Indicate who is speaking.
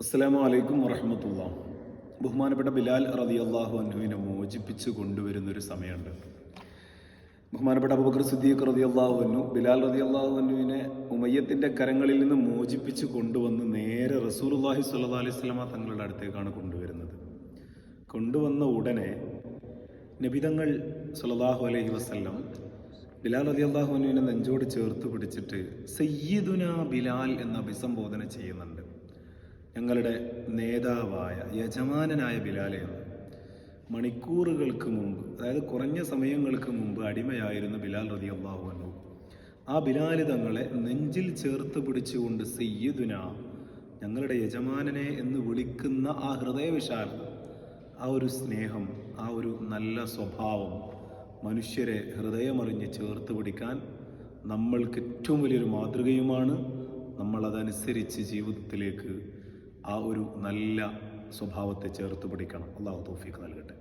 Speaker 1: അസ്സലാമു അലൈക്കും വറഹമത്തുള്ള. ബഹുമാനപ്പെട്ട ബിലാൽ റതി അള്ളാഹു അനുവിനെ മോചിപ്പിച്ച് കൊണ്ടുവരുന്ന ഒരു സമയമുണ്ട്. ബഹുമാനപ്പെട്ട അബുബക്കർ സിദ്ദീഖ് റതി അള്ളാഹു അനു ബിലാൽ റതി അള്ളാഹു അനുവിനെ ഉമയ്യത്തിന്റെ കരങ്ങളിൽ നിന്ന് മോചിപ്പിച്ച് കൊണ്ടുവന്ന് നേരെ റസൂലുള്ളാഹി സ്വല്ലല്ലാഹി അലൈഹി സ്വലാമ തങ്ങളുടെ അടുത്തേക്കാണ് കൊണ്ടുവരുന്നത്. കൊണ്ടുവന്ന ഉടനെ നബിതങ്ങൾ സുലതാഹു അലൈഹി വസല്ലം ബിലാൽ റതി അള്ളാഹു അന്നുവിനെ നെഞ്ചോട് ചേർത്ത് പിടിച്ചിട്ട് സയ്യിദുന ബിലാൽ എന്ന അഭിസംബോധന ചെയ്യുന്നുണ്ട്. ഞങ്ങളുടെ നേതാവായ യജമാനനായ ബിലാലയാണ് മണിക്കൂറുകൾക്ക് മുമ്പ് അതായത് കുറഞ്ഞ സമയങ്ങൾക്ക് മുമ്പ് അടിമയായിരുന്ന ബിലാൽ റതി അള്ളാഹു അന്നു ആ ബിലാൽ തങ്ങളെ നെഞ്ചിൽ ചേർത്ത് പിടിച്ചുകൊണ്ട് സയ്യിദുന ഞങ്ങളുടെ യജമാനനെ എന്ന് വിളിക്കുന്ന ആ ഹൃദയവിശാലത ആ ഒരു സ്നേഹം ആ ഒരു നല്ല സ്വഭാവം മനുഷ്യരെ ഹൃദയമറിഞ്ഞ് ചേർത്ത് പിടിക്കാൻ നമ്മൾക്ക് ഏറ്റവും വലിയൊരു മാതൃകയുമാണ്. നമ്മളതനുസരിച്ച് ജീവിതത്തിലേക്ക് ആ ഒരു നല്ല സ്വഭാവത്തെ ചേർത്ത് പിടിക്കണം. അള്ളാഹു തോഫീക്ക് നൽകട്ടെ.